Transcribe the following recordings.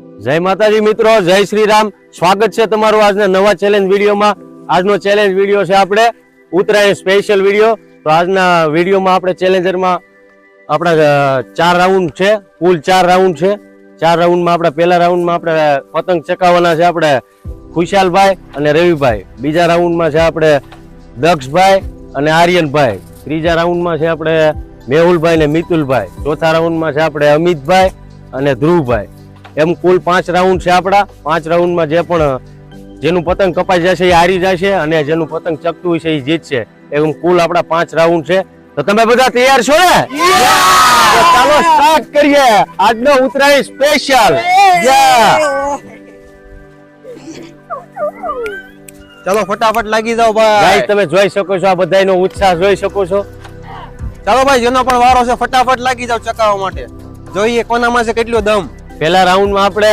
જય માતાજી મિત્રો, જય શ્રી રામ સ્વાગત છે તમારું આજના નવા ચેલેન્જ વિડીયોમાં. આજનો ચેલેન્જ વીડિયો છે આપણે ઉત્તરાયણ સ્પેશિયલ વીડિયો. તો આજના વિડીયોમાં આપણે ચેલેન્જરમાં આપણા ચાર રાઉન્ડ છે. કુલ ચાર રાઉન્ડ છે. ચાર રાઉન્ડમાં આપણે પહેલા રાઉન્ડમાં આપણે પતંગ ચકાવવાના છે આપણે ખુશાલભાઈ અને રવિભાઈ. બીજા રાઉન્ડમાં છે આપણે દક્ષભાઈ અને આર્યનભાઈ. ત્રીજા રાઉન્ડમાં છે આપણે મેહુલભાઈ ને મિતુલભાઈ. ચોથા રાઉન્ડમાં છે આપણે અમિતભાઈ અને ધ્રુવભાઈ. એમ કુલ પાંચ રાઉન્ડ છે આપણા પાંચ રાઉન્ડમાં જે પણ જેનું પતંગ કપાઈ જશે એ હારી જશે અને જેનું પતંગ ચકતું હશે એ જીતશે. એમ કુલ આપણા પાંચ રાઉન્ડ છે. તો તમે બધા તૈયાર છો ને? ચાલો સ્ટાર્ટ કરીએ. આજનો ઉત્તરાયણ સ્પેશિયલ ચાલો ફટાફટ લાગી જાઓ ભાઈ. તમે જોઈ શકો છો આ બધાનો ઉત્સાહ જોઈ શકો છો. ચાલો ભાઈ જેનો પણ વારો છે ફટાફટ લાગી જાઓ ચકાવવા માટે. જોઈએ કોનામાં છે કેટલો દમ. પહેલા રાઉન્ડમાં આપણે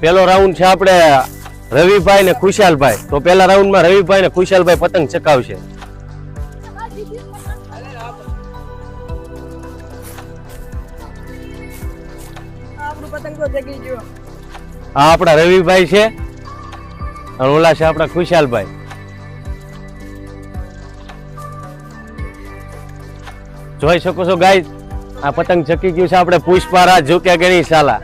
પહેલો રાઉન્ડ છે આપણે રવિભાઈ ને ખુશાલભાઈ. તો પહેલા રાઉન્ડમાં રવિભાઈ ને ખુશાલભાઈ પતંગ ચકાવશે. આ આપણા રવિભાઈ છે. અને ઓલા છે આપણા ખુશાલભાઈ. જોઈ શકો છો ગાય આ પતંગ ચકી ગયું છે. આપણે પુષ્પારાજ ઝુક્યા ગણી સાલા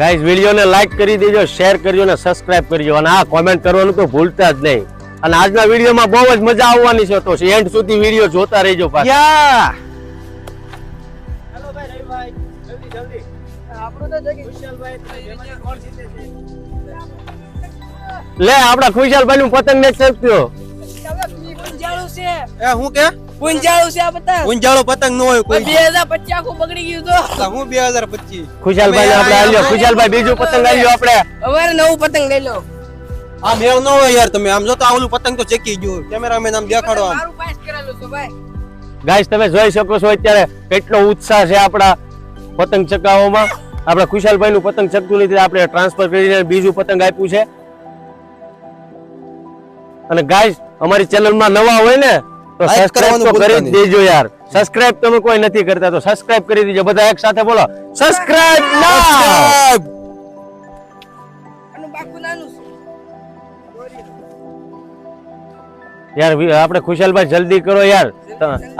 ગાઈઝ વિડીયોને લાઈક કરી દેજો શેર કરજો અને સબસ્ક્રાઇબ કરજો. અને આ કોમેન્ટ કરવાનું તો ભૂલતા જ નહીં. અને આજના વિડીયોમાં બહુ જ મજા આવવાની છે તો એન્ડ સુધી વીડિયો જોતા રહેજો પાછા. યા આપણું તો જગી લે આપડા ખુશાલભાઈ નું પતંગ ને એ હું કે? પૂંજાળું છે આ પતંગ? ઊંઝાળો પતંગ ન હોય કોઈ. હજાર પચાસ આખું બગડી ગયું તો. હું બે હજાર પચીસ ખુશાલભાઈ આપણે આલ્યો. ખુશાલભાઈ બીજું પતંગ આલ્યો આપણે. નવું પતંગ લઈ લો. આ મેળ ન હોય યાર તમે. આમ જો તો આ પતંગ તો ચેકી ગયું કેમેરામેન આમ દેખાડો આમ મારું પાસ કરેલું છે ભાઈ. ગાઈસ તમે જોઈ શકો છો અત્યારે કેટલો ઉત્સાહ છે આપણા પતંગ ચકાવવામાં આપણે ખુશાલભાઈ નું પતંગ ચકતું લીધે આપણે ટ્રાન્સફર કરીને બીજું પતંગ આપ્યું છે. અને ગાઈસ અમારી ચેનલમાં નવા હોય ને તો સબસ્ક્રાઇબ તો કરી દેજો યાર. સબસ્ક્રાઇબ તમે કોઈ નથી કરતા તો સબસ્ક્રાઇબ કરી દેજો. બધા એક સાથે બોલો. સબસ્ક્રાઇબ ના! Subscribe! બાકુ નાનું યાર આપણે ખુશાલભાઈ જલ્દી કરો યાર.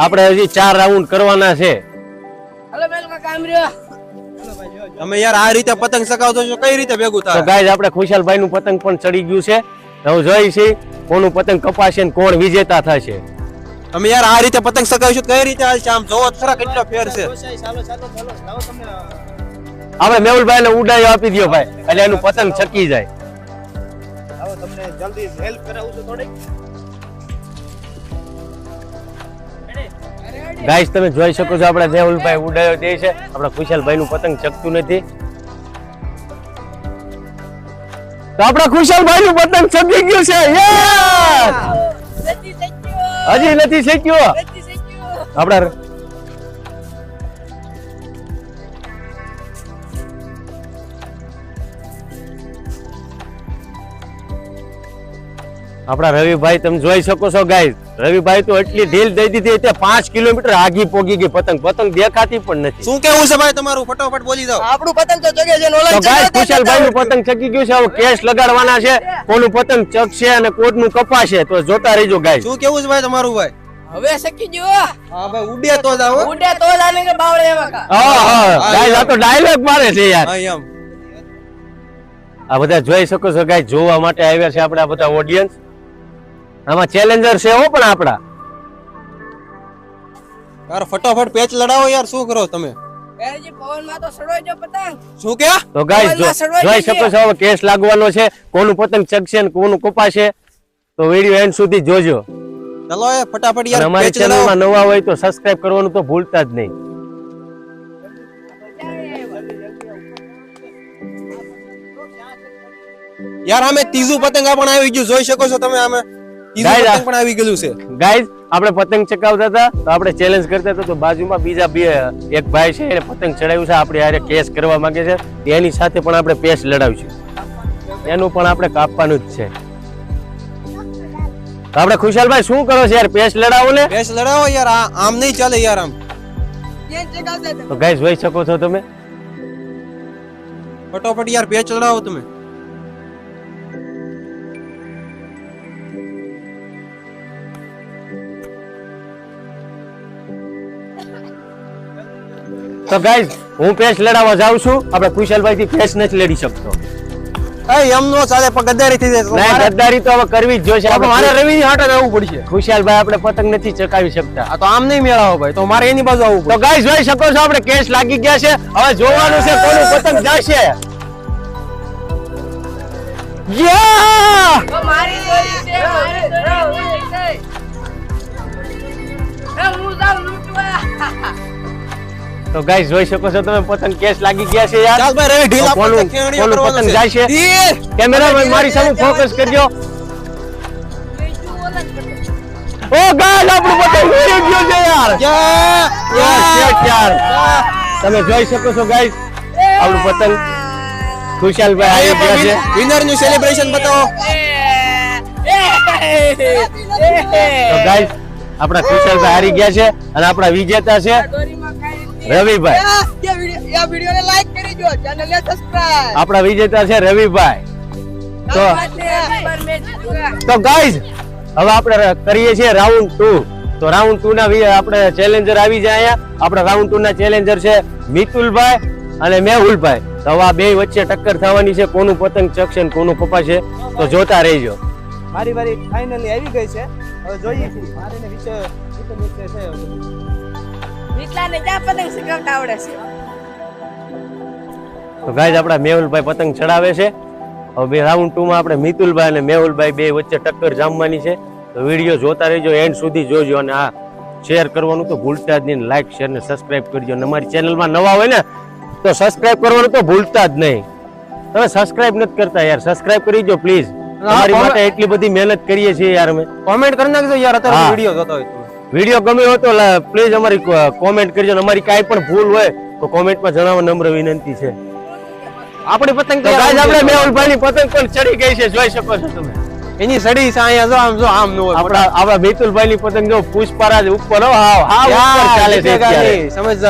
આપણે હજી ચાર રાઉન્ડ કરવાના છે. તમે યાર આ રીતે પતંગ ચકાવતો છો કઈ રીતે ભેગું તો થાય? ગાઈઝ આપણે ખુશાલભાઈ નું પતંગ પણ ચડી ગયું છે. હવે જોઈ છે કોનું પતંગ કપાશે ને કોણ વિજેતા થશે? તમે યાર આ રીતે પતંગ ચકાવશો તો કઈ રીતે હાલશે? આમ જોવો ખરા કેટલો ફેર છે. આપણે મેહુલભાઈ ને ઉડાઈ આપી દો ભાઈ એટલે એનું પતંગ ચકી જાય. ગાઈસ તમે જોઈ શકો છો આપણે મેહુલભાઈ ઉડાયો તે છે. આપણા ખુશાલભાઈ નું પતંગ ચકતું નથી. તો આપણા ખુશાલભાઈ નું પતંગ ચકી ગયું છે. Yes! હજી નથી શીખ્યો આપડા આપડા આપણા રવિભાઈ તમે જોઈ શકો છો ગાય રવિભાઈ તો એટલી ઢીલ દઈ દીધી તે પાંચ કિલોમીટર આગી પોગી ગઈ. પતંગ પતંગ દેખાતી પણ નથી. શું કેવું છે ભાઈ તમારું? ફટાફટ બોલી દો. આપણું પતંગ તો ચગે છે ઓલા કુશલભાઈ નું પતંગ ચગી ગયું છે હવે કેસ લગાડવાના છે કોનું પતંગ ચગશે અને કોટનું કપાશે તો જોતા રહેજો ગાય શું કેવું છે ભાઈ તમારું ભાઈ? હવે શકી ગયો હા. ભાઈ ઉડે તો જાવ ઉડે તો જાને કે બાવળે એવા કા. હા હા. ગાય આ તો ડાયલોગ મારે છે યાર. હા એમ. આ બધા જોઈ શકો છો ગાય જોવા માટે આવ્યા છે આપણા બધા ઓડિયન્સ આમાં ચેલેન્જર છે હો પણ આપણા યાર ફટાફટ પેચ લડાવો યાર શું કરો તમે? એજી પવનમાં તો સડોઈ જો પતંગ. શું કે? તો ગાય પવનમાં સડવાઈ જોઈ શકો છો હવે કેસ લાગવાનો છે કોનું પતંગ ચગશે ને કોનું કપાશે. તો વીડિયો એન્ડ સુધી જોજો. ચલો એ ફટાફટ યાર અમારી ચેનલમાં નવા હોય તો સબસ્ક્રાઇબ કરવાનું તો ભૂલતા જ નહીં. યાર અમે ત્રીજું પતંગ પણ આવી ગયું જોઈ શકો છો તમે અમે પણ આવી ગયેલું છે. ગાઈઝ આપણે પતંગ ચકાવતા હતા તો આપણે ચેલેન્જ કરતા હતા તો બાજુમાં બીજા બે એક ભાઈ છે એને પતંગ ચડાવ્યું છે આપણે હારે કેસ કરવા માંગે છે. એની સાથે પણ આપણે પેસ લડાવીશું. એનું પણ આપણે કાપવાનું જ છે. તો આપણે ખુશાલભાઈ શું કરો છો યાર પેસ લડાવો ને? પેચ લડાવો યાર આમ નહીં ચાલે યાર આમ. ગાય તો ગાઈસ જોઈ શકો છો તમે. ફટોફટ યાર પેચ ચડાવો તમે. તો ગાઈઝ હું પેચ લડાવવા જાઉં છું. આપણે કુશલભાઈ થી પેચ નથી લડી શકતો. એ એમ નો ચાલે પણ ગદ્દારી થઈ જાય તો ગદ્દારી તો હવે કરવી જ જોઈશે. આપણે મારે રવિ ની હાટે આવવું પડશે. ખુશાલભાઈ આપણે પતંગ નથી ચકાવી શકતા. આ તો આમ નહીં મેળાવો ભાઈ તો મારે એની બાજુ આવવું તો ગાઈસ જોઈ શકો છો આપણે કેસ લાગી ગયા છે. હવે જોવાનું છે કોનું પતંગ જશે. યા! મારી દોરી છે મારી દોરી છે. એ હું જાઉં લૂંટવા. તો ગાઈસ જોઈ શકો છો તમે પતંગ કેસ લાગી ગયા છે યાર ચાલ ભાઈ રવિ ઢીલ આપો કોનું- પતંગ જાય છે? કેમેરામેન મારી સામે ફોકસ કરજો. ઓ ગાઈસ આપણો પતંગ ઉડી ગયો છે યાર! યાર, શેટ યાર. તમે જોઈ શકો છો ગાઈસ આપણું પતંગ ખુશાલભાઈ આવી ગયા છે વિનરનું સેલિબ્રેશન બતાવો તો ગાઈસ આપણા ખુશાલભાઈ હારી ગયા છે અને આપણા વિજેતા છે. રવિભાઈ. આ વિડિયો આ લાઈક કરી દો ચેનલને સબસ્ક્રાઇબ આપણા વિજેતા છે રવિભાઈ. તો તો ગાઈઝ હવે આપણે કરીએ છીએ રાઉન્ડ ટુ તો રાઉન્ડ ટુ ના આપણે ચેલેન્જર આવી જાય અહીંયા. આપણા રાઉન્ડ ટુ ના ચેલેન્જર છે મિતુલભાઈ અને મેહુલભાઈ. તો હવે આ બે વચ્ચે ટક્કર થવાની છે કોનું પતંગ ચકશે ને કોનું કપાશે તો જોતા રહેજો. મારી વારી ફાઇનલી આવી ગઈ છે. હવે જોઈએ છીએ. મારે વિશે છે. વિટલાને ક્યાં પતંગ શીખવતા આવડે છે? તો ગાઈઝ આપણા મેહુલભાઈ પતંગ ચડાવે છે. હવે બે રાઉન્ડ ટુ માં આપણે મિતુલભાઈ અને મેહુલભાઈ બે વચ્ચે ટક્કર જામવાની છે. તો વીડિયો જોતા રહેજો એન્ડ સુધી જોજો અને આ શેર કરવાનું તો ભૂલતા જ નહીં લાઈક શેર ને સબસ્ક્રાઇબ કરજો. અને અમારી ચેનલમાં નવા હોય ને તો સબસ્ક્રાઇબ કરવાનું તો ભૂલતા જ નહીં. તમે સબસ્ક્રાઇબ નથી કરતા યાર. સબસ્ક્રાઇબ કરી દો પ્લીઝ અમારી માટે એટલી બધી મહેનત કરીએ છીએ યાર અમે. કોમેન્ટ કરી નાખજો યાર અત્યારે વીડિયો જોતો હોય તો. વીડિયો ગમ્યો હોય તો પ્લીઝ અમારી કોમેન્ટ કરજો અમારી કાંઈ પણ ભૂલ હોય તો કોમેન્ટમાં જણાવવા નમ્ર વિનંતી છે. આપણી પતંગ આપણે મેહુલભાઈની પતંગ પણ ચડી ગઈ છે જોઈ શકો છો તમે. એની સડી છે અહીંયા જો આમ જો આમ નો આપણા આપણા બેતુલભાઈની પતંગ જો પુષ્પરાજ ઉપર હો ઉપર ચાલે છે અત્યારે. સમજ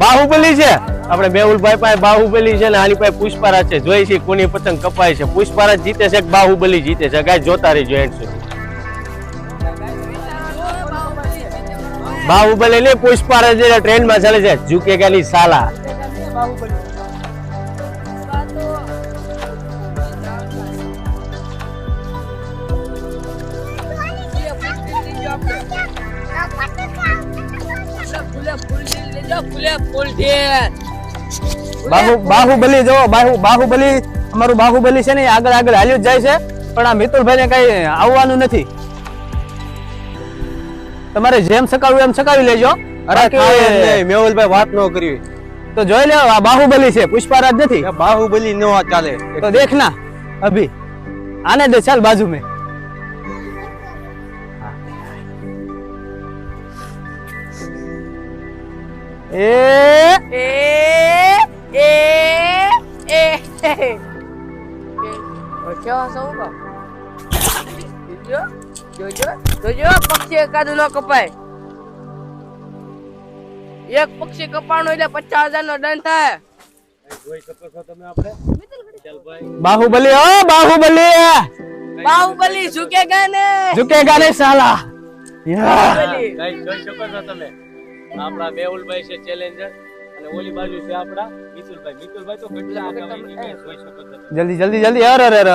બાહુબલી છે? આપણે મેહુલભાઈ પાસે બાહુબલી છે ને આની પાસે પુષ્પરાજ છે. જોઈ છે કોની પતંગ કપાય છે. પુષ્પરાજ જીતે છે કે બાહુબલી જીતે છે? ગાય જોતા રહીજો એન્ડ સુધી. બાહુબલી ને પુષ્પારાજ ટ્રેનમાં ચાલે છે. ઝુકેગા ની સાલા. બાહુ બાહુબલી જો બાહુ બાહુબલી, અમારું બાહુબલી છે ને આગળ આગળ હાલ્યું જ જાય છે. પણ આ મિતુલભાઈ ને કઈ આવવાનું નથી. તમારે જેમ સકાવવું એમ સકાવી લેજો. મેહુલભાઈ વાત ન કરવી. તો જોઈ લેવા આ બાહુબલી છે પુષ્પારાજ નથી? બાહુબલી નો ચાલે. તો દેખ ના. અભી આને દે ચાલ બાજુ મેં એ પક્ષી એકાદું ન કપાય. એક પક્ષી કપાણું એટલે પચાસ હજાર નો દંડ થાય. બાહુબલી ઓ બાહુબલી! બાહુબલી ઝુકેગા ને ઝુકેગા નહીં સાલા. ગાઈસ જોઈ શકો છો તમે. આપણા મેહુલભાઈ છે ચેલેન્જર અને ઓલી બાજુ છે આપણા મિતુલભાઈ. મિતુલભાઈ તો કેટલા આગળ જોઈ શકો છો જલ્દી જલ્દી જલ્દી. અરે અરે અરે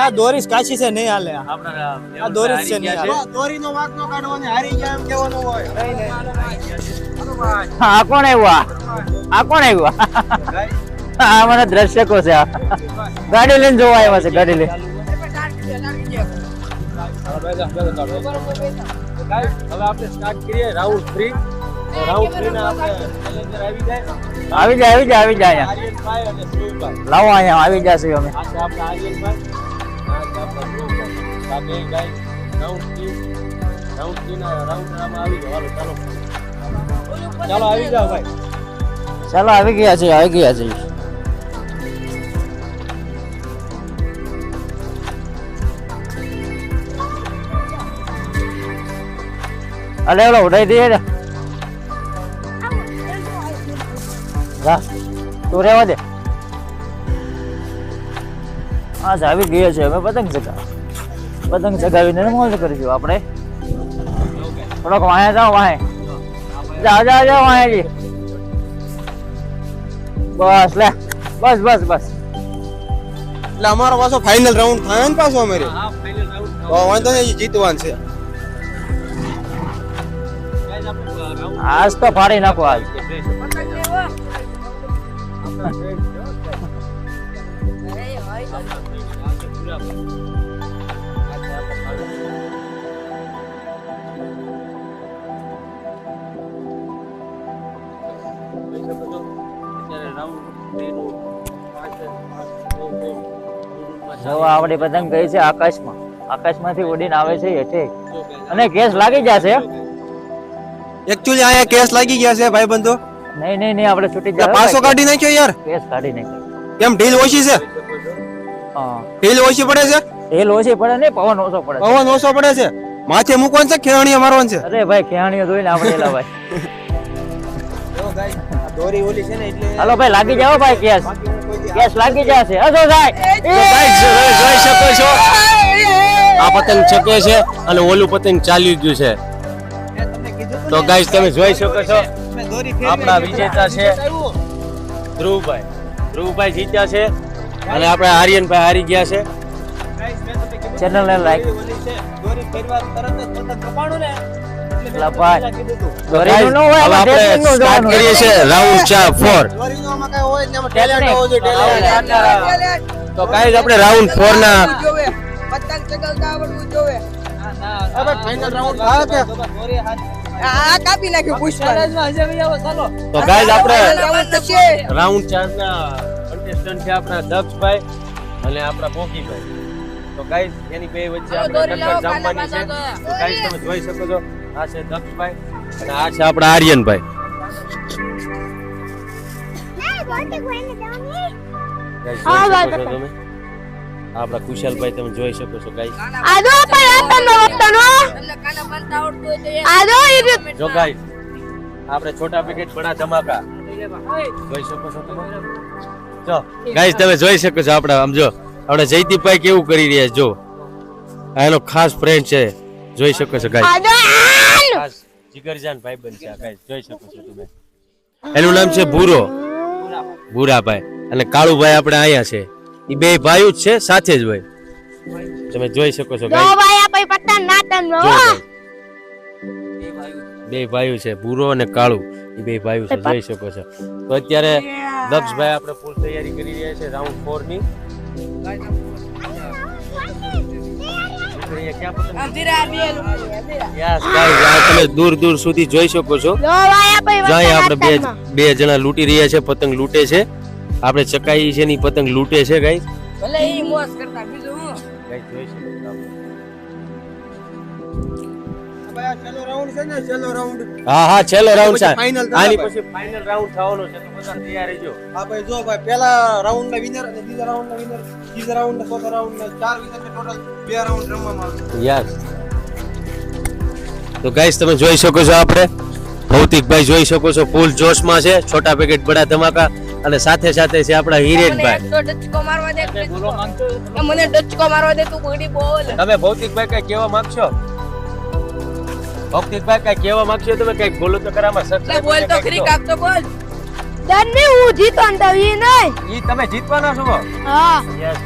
આ દોરીસ કાચી છે નહીં હાલે. આ દોરીસ છે નહીં હાલે. દોરીનો વાકનો કાઢવો ને હારી ગયા એમ કહેવાનું હોય. નહીં નહીં. આ કોણ આવ્યું? આ? કોણ આવ્યું? આ મને દર્શકો છે આ. ગાડી લઈને જોવા આવ્યા છે ગાડી લઈને. હવે આપણે સ્ટાર્ટ કરીએ રાઉન્ડ 3 રાઉન્ડ 3 ના આપણે ચેલેન્જર આવી જાય આવી જાય આવી જાય અહીંયા. લાવો અહીંયા આવી જશે અમે. આ છે આપણા આર્યનભાઈ આ છે આપણા ધ્રુવભાઈ આ બે ગાઈસ રાઉન્ડ 3 રાઉન્ડ 3 ના રાઉન્ડ આમાં આવી જાઓ હાલો ચાલો. ચાલો આવી જાઓ ભાઈ. ચાલો આવી ગયા છે આવી ગયા છે અલે ઓલો ઉડાઈ દઈએ જા. તું રહેવા દે. હા આવી ગયા છે. અમે પતંગ ચગાવ પતંગ ચગાવીને મોજ કરીશું આપણે. થોડોક વાંહે જાઓ વાંહે. જા જા જા વાંહેજી. બસ લે. બસ બસ બસ. એટલે અમારો પાછો ફાઇનલ રાઉન્ડ થાય ને પાછો અમારે. હા ફાઇનલ રાઉન્ડ તો વાંધો નહીં જીતવાનું છે. આજ તો ફાડી નાખો આજ. પતંગ લેવો આપણા friends છે, હો, guys. અરે ભાઈ આપણા friends, આ છે પૂરા. આ છે આપણા ભાગો. જોઈ શકો છો, અત્યારે round three નું પાછળ બહુ બહુ દૂરમાં જો આપણી પતંગ ગઈ છે આકાશમાં આકાશમાંથી ઉડીને આવે છે હેઠે અને કેસ લાગી જશે એકચ્યુઅલી અહીંયા કેસ લાગી ગયા છે ભાઈ બંધો નહીં નહીં નહીં આપણે છૂટી જાય પાસો કાઢી નાખ્યો યાર. કેસ કાઢી નાખ્યો. કેમ ઢીલ ઓછી છે? જોઈ શકો છો. હા. ઢીલ ઓછી પડે છે? ઢીલ ઓછી પડે ને પવન ઓછો પડે છે. પવન ઓછો પડે છે? માથે મૂકવાનું છે ખેરણીએ મારવાનું છે? અરે ભાઈ ખેહાણીઓ જોઈને આપણે એલા ભાઈ. દોરી ઓલી છે ને એટલે હાલો ભાઈ લાગી જાઓ ભાઈ કેસ. કેસ લાગી જશે. હજો સાહેબ. તો guys, જોઈ શકો છો આ પતંગ ચકે છે અને ઓલું પતંગ ચાલી ગયું છે. તો ગાઈસ તમે જોઈ શકો છો આપણા વિજેતા છે. ધ્રુવભાઈ. ધ્રુવભાઈ જીત્યા છે. અને આપણે આર્યનભાઈ હારી ગયા છે. ચેનલ ને લાઈક આપણે ટેકનિકનું કરીએ છીએ. રાઉન્ડ ફોર કાંઈ ને આપણે રાઉન્ડ ફોર પતંગ ચગાવતા આવડવું જોવે થાય કે? આ કાપી નાખ્યું પુષ્પા તો ગાઈસ આપણે રાઉન્ડ ચાર ના contestant છે આપણા દક્ષભાઈ અને આપણા ભોગીભાઈ તો ગાઈસ એની બે વચ્ચે આપણે ટક્કર જમવાની છે. તો ગાઈસ તમે જોઈ શકો છો આ છે દક્ષભાઈ અને આ છે આપણા આર્યનભાઈ. Guys, જોઈ શકો છો તમે? આપણા કુશલભાઈ તમે જોઈ શકો છો ગાઈસ તમને કાના બાંધતા આવડતું હોય તો એ જો ગાઈસ આપણે છોટા પેકેટ બડા ધમાકા. જોઈ શકો છો તમે? જો ગાઈસ તમે જોઈ શકો છો આપણે આમ જો આપણે જયદીપભાઈ કેવું કરી રહ્યા છે જો. આ એનો ખાસ ફ્રેન્ડ છે. જોઈ શકો છો ગાઈસ ખાસ જીગરજાન ભાઈબંધ છે ગાઈસ જોઈ શકો છો તમે. એનું નામ છે ભૂરો. ભૂરાભાઈ. અને કાળુભાઈ આપણે અહીંયા છે. એ બે ભાઈઓ જ છે સાથે જ હોય. તમે જોઈ શકો છો. બે ભાઈઓ છે ભૂરો અને કાળું. એ બે ભાઈઓ છે જોઈ શકો છો. તો અત્યારે દક્ષભાઈ આપણે ફૂલ તૈયારી કરી રહ્યા છે રાઉન્ડ ફોરની. દૂર દૂર સુધી જોઈ શકો છો. આપણે બે બે જણા લૂંટી રહ્યા છે પતંગ લૂંટે છે. આપણે ચકાઈ છે ની પતંગ લૂંટે છે ગાઈસ ભલે ઈ મોસ કરતા બીજું હું? ગાઈસ જોઈ શકો છો. હા હા છેલ્લો રાઉન્ડ આની પછી ફાઇનલ રાઉન્ડ થવાનો તો બધા તૈયાર રહેજો. હા ભાઈ જો ભાઈ પેલા રાઉન્ડ ના વિનર અને બીજા રાઉન્ડ ના વિનર ત્રીજા રાઉન્ડ ના ચોથા રાઉન્ડ ના ચાર વિનર ટોટલ બે રાઉન્ડ રમવામાં આવશે યસ તો ગાઈસ તમે જોઈ શકો છો આપણે. ભૌતિકભાઈ જોઈ શકો છો ફૂલ જોશમાં છે. છોટા પેકેટ બડા ધમાકા. અને સાથે સાથે છે આપણા હિરેનભાઈ એક તો ડચકો મારવા દે એ મને ડચકો મારવા દે તું બગડી બોલ. તમે ભૌતિકભાઈ કઈ કહેવા માંગશો? ભૌતિકભાઈ કઈ કહેવા માંગશો? તમે કઈ બોલો તો કરામાં સર બોલ તો ખરી કાપ તો બોલ. ઈ તમે જીતવાના છો? હા. યસ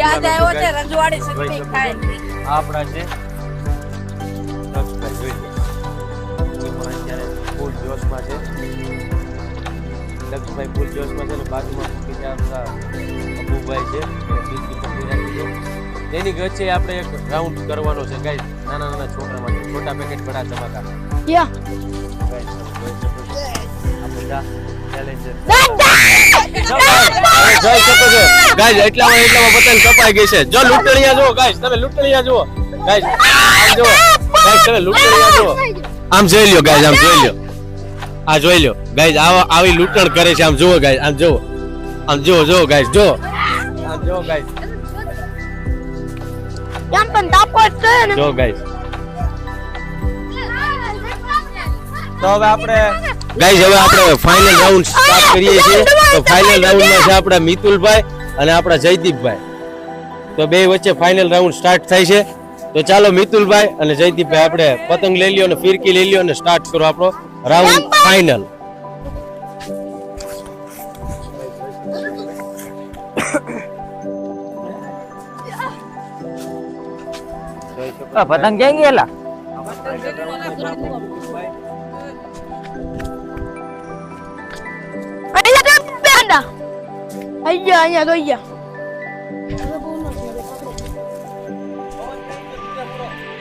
યાદ આવ્યો છે રજવાડી શક્તિ ખાય છો. આપણા છે. જોઈ લો. અત્યારે ફૂલ જોશમાં છે. દક્ષભાઈ ફૂલ જોશમાં છે ને બાજુમાં બીજા આપણા અબુભાઈ છે. બીજી પકડી રાખી છે. એની વચ્ચે આપણે એક રાઉન્ડ કરવાનો છે. ગાઈસ નાના નાના છોકરા માટે છોટા પેકેટ બડા ધમાકા. યા. આ બધા ગાઈસ એટલામાં એટલામાં પતંગ કપાઈ ગઈ છે. જો લૂંટણીયા જુઓ ગાઈસ તમે લૂંટણીયા જુઓ. ગાઈસ આમ જુઓ. ગાઈસ તમે લૂંટણીયા જુઓ. આમ જોઈ લ્યો ગાઈસ આમ જોઈ લ્યો. આ જોઈ લ્યો. ગાઈઝ આવા આવી લૂંટણ કરે છે. આમ જુઓ ગાઈઝ આમ જુઓ. આમ જુઓ જુઓ ગાઈઝ જુઓ. આમ જુઓ ગાઈઝ એમ પણ તાપો છે ને? જુઓ ગાઈસ તો હવે આપણે ગાઈસ હવે આપણે ફાઇનલ રાઉન્ડ સ્ટાર્ટ કરીએ છીએ. તો ફાઇનલ રાઉન્ડમાં છે આપણા મિતુલભાઈ અને આપણા જયદીપભાઈ. તો બે વચ્ચે ફાઇનલ રાઉન્ડ સ્ટાર્ટ થાય છે. તો ચાલો મિતુલભાઈ અને જયદીપભાઈ આપણે પતંગ લઈ લ્યો અને ફિરકી લઈ લ્યો અને સ્ટાર્ટ કરો આપણો. રાઉન્ડ ફાઇનલ આ પતંગ ક્યાં ગયેલા અહીંયા તો બેંડા અહીંયા અહીંયા તો અહીંયા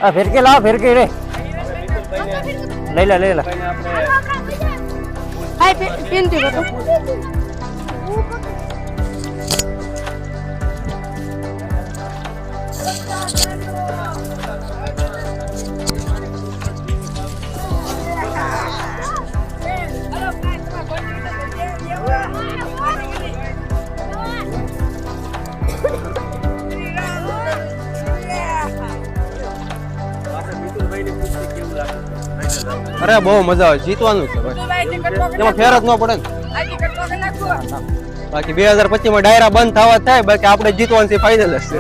આ ફિરકી લાવ ફિરકી રે લઈ લે લઈ લે. હાય પે- અરે બહુ મજા આવે. જીતવાનું છે ભાઈ. એમાં ફેર જ ન પડે ને. બાકી બે હજાર પચીસમાં ડાયરા બંધ થવા થાય બાકી આપણે જીતવાનું છે ફાઇનલ જ છે.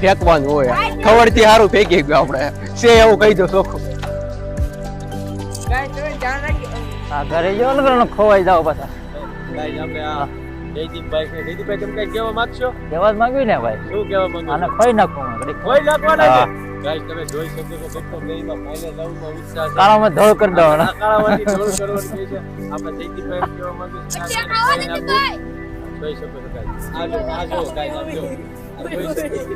ફેંકવાનું હોય. ખબરથી સારું ફેંકી ગયું આપણે. છે એવું કહી દો ચોખ્ખું. આ ઘરે જો ને ખોવાઈ જાવ પાછા. આપણે આ જયદીપભાઈ જયદીપભાઈ તમે કઈ કહેવા માંગશો? માંગ્યું ને ભાઈ. શું કહેવા માંગો આને ખોઈ નાખું હું નાખવાના હા. છે ગાઈસ તમે જોઈ શકો છો કેટલો બેયમાં ફાઇનલ roundમાં ઉત્સાહ છે કાળામાં ધોળ કરી દો આ કાળામાંથી ઢોળ કરવાની કહે છે. આપણે જયદીપભાઈ ભાઈ કહેવા માંગે છે. જોઈ શકો છો ગાઈસ આ જો, આ જો, guys, આ જો. આ જોઈ શકો છો.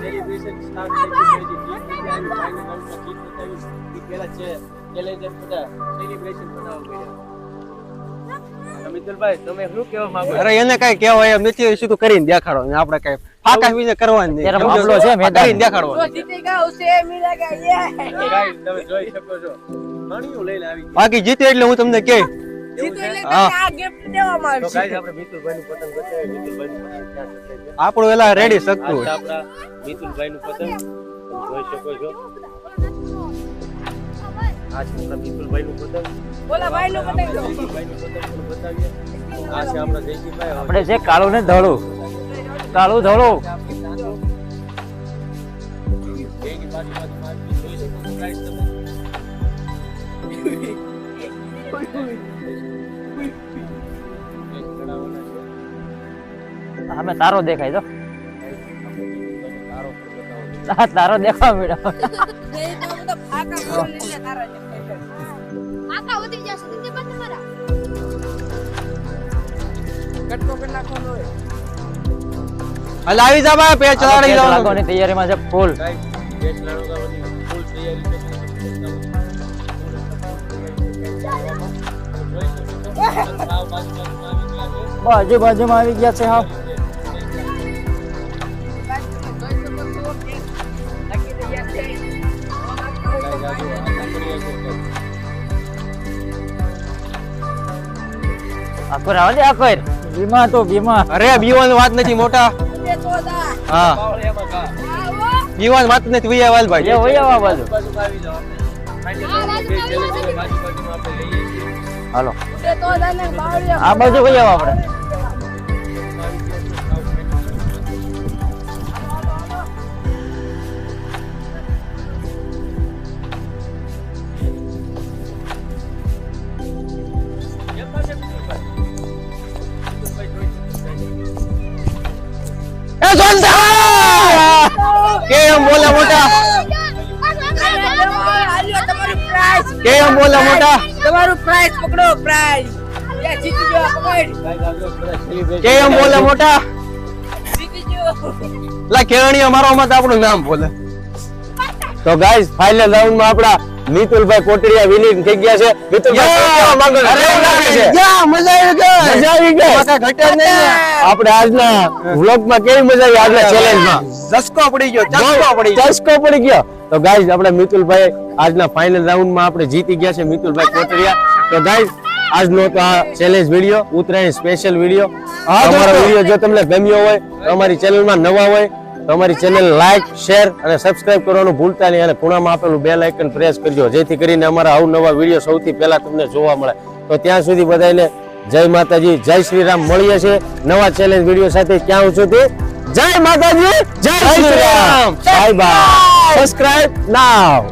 Celebration start થઈ ગયું છે. બતાવી, final જીત બતાવી. પહેલા છે ચેલેન્જર બધા સેલિબ્રેશન બનાવો ગયા મિતુલભાઈ તમે શું કહેવા માંગો અરે એને કઈ કહેવાય એમ શું તો સીધું કરીને દેખાડો ને આપણે કઈ ફાકા વિશે કરવાની ત્યારે મામલો છે મેદાન. દેખાડવાનું. જીતેગા ઉસે મિલેગા યે ગાઈસ તમે જોઈ શકો છો. ઘણીયું લઈને આવી બાકી જીતે એટલે હું તમને કે જીતો આપણે મિતુલભાઈનું પતંગ બતાવીએ. મિતુલભાઈનું પતંગ ક્યાં છે? આપણું એલા રેડી શકતું મિતુલભાઈ નું પતંગ. જોઈ શકો છો. આ છે આપણા મિતુલભાઈનું પતંગ. બોલા ભાઈ નું પતંગ દો. જયદીપભાઈનું પતંગ બતાવીએ. આ છે આપણા છે કાળું ને ધોળું. કાળું ધોળું. અમે તારો દેખાય તો તારો દેખાવા મળ્યો. કટકો કરી નાખવાનો હોય. હાલ આવી જા ભાઈ પેચ આપણે જવાનું. લાગવાની તૈયારીમાં છે ફૂલ પેચ ગેસ ફૂલ તૈયારી બાજુ બાજુમાં આવી ગયા છે. બાજુ બાજુમાં આવી ગયા છે હા આખો રાવ દે આખો બીમા તો બીમા અરે બીવાની વાત નથી મોટા. હા. બીવાન વાત નથી વૈયા વાલ એ ભાઈ હોય આવા બાજુ. હાલો. આ બાજુ હોય આપણે. કેમ બોલે મોટા. તમારું પ્રાઇઝ પકડો પ્રાઇઝ કેમ બોલે મોટા. લા કેરણીયા મારો મત આપણું નામ બોલે. તો ગાઈસ ફાઇનલ રાઉન્ડમાં આપણા મિતુલભાઈ કોટડિયા વિલીન થઈ ગયા છે. આપણે આજના વ્લોગમાં કેવી મજા આવી? આજના ચેલેન્જમાં. પડી ગયો ચસ્કો પડી ગયો. પડી ગયો. તો ગાઈઝ આપણે મિતુલભાઈ આજના ફાઇનલ રાઉન્ડમાં આપણે જીતી ગયા છે મિતુલભાઈ કોટડિયા. તો ગાઈઝ આજનો તો આ challenge video Uttarayan special video અમારો વીડિયો જો તમને ગમ્યો હોય તો અમારી ચેનલમાં નવા હોય તો અમારી ચેનલ લાઈક શેર અને સબસ્ક્રાઇબ કરવાનું ભૂલતા નહીં અને ખૂણામાં આપેલું બે લાઇકન પ્રેસ કરજો જેથી કરીને અમારા અવનવા વીડિયો સૌથી પહેલા તમને જોવા મળે. તો ત્યાં સુધી બધાને જય માતાજી જય શ્રી રામ મળીએ છીએ નવા ચેલેન્જ વીડિયો સાથે. ક્યાં સુધી જય માતાજી જય Shri Ram. Bye bye subscribe now